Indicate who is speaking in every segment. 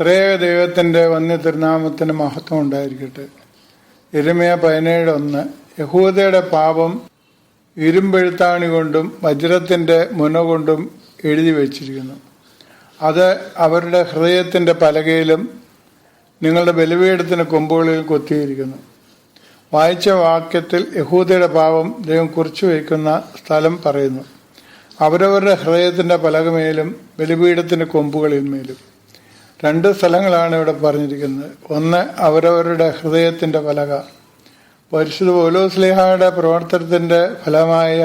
Speaker 1: ത്രേക ദൈവത്തിന്റെ വന്യ തിരുനാമത്തിന് മഹത്വം ഉണ്ടായിരിക്കട്ടെ. എരുമയ പതിനേഴ് ഒന്ന്. യഹൂദയുടെ പാപം ഇരുമ്പെഴുത്താണി കൊണ്ടും വജ്രത്തിന്റെ മുന കൊണ്ടും എഴുതി വച്ചിരിക്കുന്നു. അത് അവരുടെ ഹൃദയത്തിന്റെ പലകയിലും നിങ്ങളുടെ ബലിപീഠത്തിന് കൊമ്പുകളിൽ കൊത്തിയിരിക്കുന്നു. വായിച്ച വാക്യത്തിൽ യഹൂദയുടെ പാപം ദൈവം കുറിച്ചു വയ്ക്കുന്ന സ്ഥലം പറയുന്നു. അവരവരുടെ ഹൃദയത്തിന്റെ പലകമേലും ബലിപീഠത്തിന്റെ കൊമ്പുകളിന്മേലും. രണ്ട് സ്ഥലങ്ങളാണ് ഇവിടെ പറഞ്ഞിരിക്കുന്നത്. ഒന്ന് അവരവരുടെ ഹൃദയത്തിന്റെ പലക. പരിശുദ്ധ ഓലോസ്ലിഹയുടെ പ്രവർത്തനത്തിന്റെ ഫലമായ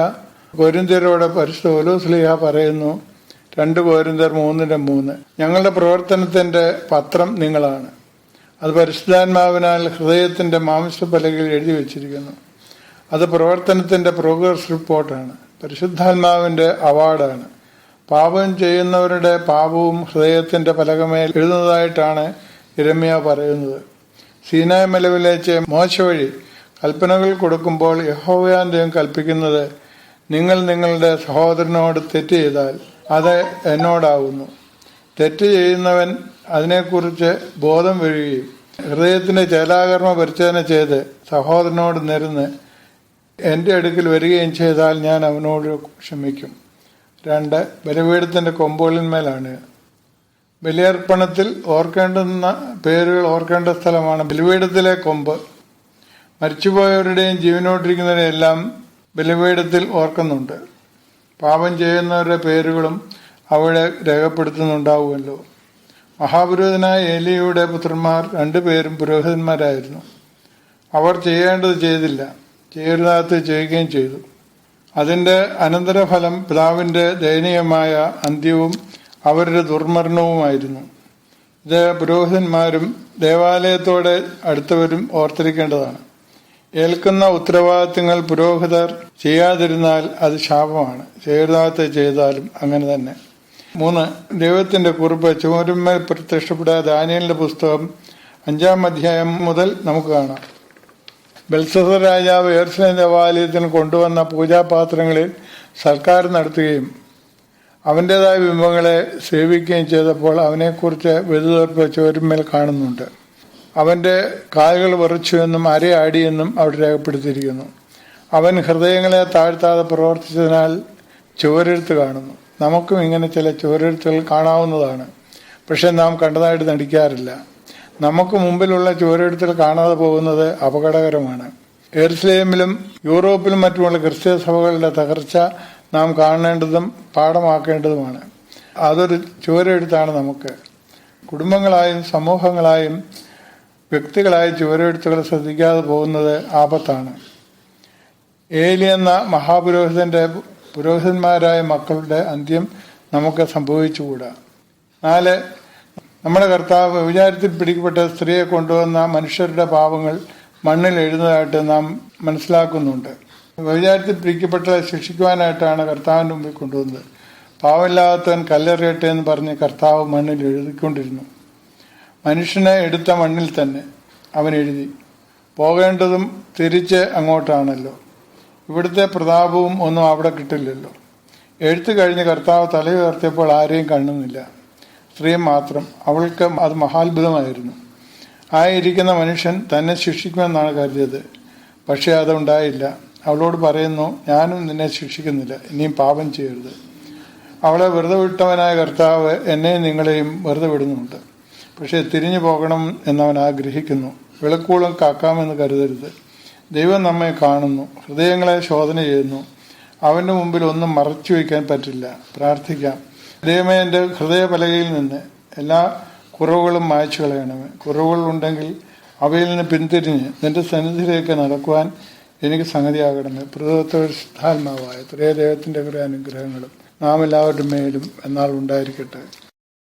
Speaker 1: കോരിന്ത്യരോട് പരിശുദ്ധ ഓലോസ്ലിഹ പറയുന്നു രണ്ട് കോരിന്തർ മൂന്നിന്റെ മൂന്ന്. ഞങ്ങളുടെ പ്രവർത്തനത്തിന്റെ പത്രം നിങ്ങളാണ്. അത് പരിശുദ്ധാത്മാവിനാൽ ഹൃദയത്തിന്റെ മാംസപലകയിൽ എഴുതി വച്ചിരിക്കുന്നു. അത് പ്രവർത്തനത്തിന്റെ പ്രോഗ്രസ് റിപ്പോർട്ടാണ് പരിശുദ്ധാത്മാവിന്റെ അവാർഡാണ് പാപം ചെയ്യുന്നവരുടെ പാപവും ഹൃദയത്തിന്റെ പലകമേൽ എഴുതുന്നതായിട്ടാണ് ഇരമ്യ പറയുന്നത്. സീനായ് മലവിലേച്ച് മോശ വഴി കൽപ്പനകൾ കൊടുക്കുമ്പോൾ യഹോവയാൻ കൽപ്പിക്കുന്നത് നിങ്ങൾ നിങ്ങളുടെ സഹോദരനോട് തെറ്റ് ചെയ്താൽ അത് എന്നോടാവുന്നു. തെറ്റ് ചെയ്യുന്നവൻ അതിനെക്കുറിച്ച് ബോധം വരികയും ഹൃദയത്തിന്റെ ചേലാകർമ്മ പരിചോധന ചെയ്ത് സഹോദരനോട് നിരന്ന് എന്റെ അടുക്കൽ വരികയും ചെയ്താൽ ഞാൻ അവനോട് ക്ഷമിക്കും. രണ്ട് ബലിപീഠത്തിന്റെ കൊമ്പുകളിന്മേലാണ് ബലിയർപ്പണത്തിൽ ഓർക്കേണ്ടുന്ന പേരുകൾ ഓർക്കേണ്ട സ്ഥലമാണ് ബലിപീഠത്തിലെ കൊമ്പ്. മരിച്ചുപോയവരുടെയും ജീവനോട്ടിരിക്കുന്നവരെയും എല്ലാം ബലിപീഠത്തിൽ ഓർക്കുന്നുണ്ട്. പാപം ചെയ്യുന്നവരുടെ പേരുകളും അവിടെ രേഖപ്പെടുത്തുന്നുണ്ടാവുമല്ലോ. മഹാപുരോഹിതനായ ഏലിയുടെ പുത്രന്മാർ രണ്ടുപേരും പുരോഹിതന്മാരായിരുന്നു. അവർ ചെയ്യേണ്ടത് ചെയ്തില്ല. ചെയ്യരുതാത്ത ചെയ്യുകയും ചെയ്തു. അതിന്റെ അനന്തരഫലം പിതാവിന്റെ ദയനീയമായ അന്ത്യവും അവരുടെ ദുർമരണവുമായിരുന്നു. ഇത് പുരോഹിതന്മാരും ദേവാലയത്തോടെ അടുത്തവരും ഓർത്തിരിക്കേണ്ടതാണ്. ഏൽക്കുന്ന ഉത്തരവാദിത്തങ്ങൾ പുരോഹിതർ ചെയ്യാതിരുന്നാൽ അത് ശാപമാണ്. ചെയ്യരുതാത്ത ചെയ്താലും അങ്ങനെ തന്നെ. മൂന്ന് ദൈവത്തിന്റെ കുറിപ്പ് ചുമരുമ്മ പ്രത്യക്ഷപ്പെട്ട ദാനിയലിന്റെ പുസ്തകം അഞ്ചാം അധ്യായം മുതൽ നമുക്ക് കാണാം. ബൽസസ രാജാവ് ഏർസ്ലേം ദേവാലയത്തിന് കൊണ്ടുവന്ന പൂജാപാത്രങ്ങളിൽ സൽക്കാരം നടത്തുകയും അവന്റെതായ ബിംബങ്ങളെ സേവിക്കുകയും ചെയ്തപ്പോൾ അവനെക്കുറിച്ച് വെതുതീർപ്പ് ചുവരുമ്മേൽ കാണുന്നുണ്ട്. അവന്റെ കാലുകൾ വിറച്ചുവെന്നും അരയാടിയെന്നും അവിടെ രേഖപ്പെടുത്തിയിരിക്കുന്നു. അവൻ ഹൃദയങ്ങളെ താഴ്ത്താതെ പ്രവർത്തിച്ചതിനാൽ ചുവരെഴുത്ത് കാണുന്നു. നമുക്കും ഇങ്ങനെ ചില ചുവരെഴുത്തുകൾ കാണാവുന്നതാണ്. പക്ഷെ നാം കണ്ടതായിട്ട് നടിക്കാറില്ല. നമുക്ക് മുമ്പിലുള്ള ചുവരെടുത്തിൽ കാണാതെ പോകുന്നത് അപകടകരമാണ്. എറുസലേമിലും യൂറോപ്പിലും മറ്റുമുള്ള ക്രിസ്ത്യ സഭകളുടെ തകർച്ച നാം കാണേണ്ടതും പാഠമാക്കേണ്ടതുമാണ്. അതൊരു ചുവരെഴുത്താണ് നമുക്ക്. കുടുംബങ്ങളായും സമൂഹങ്ങളായും വ്യക്തികളായും ചുവരെഴുത്തുകൾ ശ്രദ്ധിക്കാതെ പോകുന്നത് ആപത്താണ്. ഏലി എന്ന മഹാപുരോഹിതന്റെ പുരോഹിതന്മാരായ മക്കളുടെ അന്ത്യം നമുക്ക് സംഭവിച്ചുകൂടാ. നാല് നമ്മുടെ കർത്താവ് വിചാരത്തിൽ പിടിക്കപ്പെട്ട സ്ത്രീയെ കൊണ്ടുവന്ന മനുഷ്യരുടെ പാവങ്ങൾ മണ്ണിൽ എഴുതുന്നതായിട്ട് നാം മനസ്സിലാക്കുന്നുണ്ട്. വിചാരത്തിൽ പിടിക്കപ്പെട്ട ശിക്ഷിക്കുവാനായിട്ടാണ് കർത്താവിന്റെ മുമ്പിൽ കൊണ്ടുവന്നത്. പാവമില്ലാത്തവൻ കല്ലെറിയട്ടെ എന്ന് പറഞ്ഞ് കർത്താവ് മണ്ണിൽ എഴുതിക്കൊണ്ടിരുന്നു. മനുഷ്യനെ എടുത്ത മണ്ണിൽ തന്നെ അവൻ എഴുതി. പോകേണ്ടതും തിരിച്ച് അങ്ങോട്ടാണല്ലോ. ഇവിടുത്തെ പ്രതാപവും ഒന്നും അവിടെ കിട്ടില്ലല്ലോ. എഴുത്ത് കഴിഞ്ഞ് കർത്താവ് തലയുയർത്തിയപ്പോൾ ആരെയും കാണുന്നില്ല. സ്ത്രീ മാത്രം. അവൾക്ക് അത് മഹാത്ഭുതമായിരുന്നു. ആയിരിക്കുന്ന മനുഷ്യൻ തന്നെ ശിക്ഷിക്കുമെന്നാണ് കരുതിയത്. പക്ഷേ അതുണ്ടായില്ല. അവളോട് പറയുന്നു ഞാനും നിന്നെ ശിക്ഷിക്കുന്നില്ല. ഇനിയും പാപം ചെയ്യരുത്. അവളെ വെറുതെ വിട്ടവനായ കർത്താവ് എന്നെയും നിങ്ങളെയും വെറുതെ വിടുന്നുണ്ട്. പക്ഷേ തിരിഞ്ഞു പോകണം എന്നവൻ ആഗ്രഹിക്കുന്നു. വിളക്കോളം കാക്കാമെന്ന് കരുതരുത്. ദൈവം നമ്മെ കാണുന്നു. ഹൃദയങ്ങളെ ശോധന ചെയ്യുന്നു. അവന്റെ മുമ്പിൽ ഒന്നും മറച്ചു വയ്ക്കാൻ പറ്റില്ല. പ്രാർത്ഥിക്കാം. ദൈവമേ എന്റെ ഹൃദയപലകയിൽ നിന്ന് എല്ലാ കുറവുകളും മായ്ച്ചു കളയണമേ. കുറവുകളുണ്ടെങ്കിൽ അവയിൽ നിന്ന് പിന്തിരിഞ്ഞ് നിന്റെ സന്നിധിയിലേക്ക് നടക്കുവാൻ എനിക്ക് സംഗതിയാകണമേ. പ്രതത്വസ്ഥാത്മാവായ ത്രേ ദൈവത്തിന്റെ കുറേ അനുഗ്രഹങ്ങളും നാം എല്ലാവരുടെ മേലും എന്നാൽ ഉണ്ടായിരിക്കട്ടെ.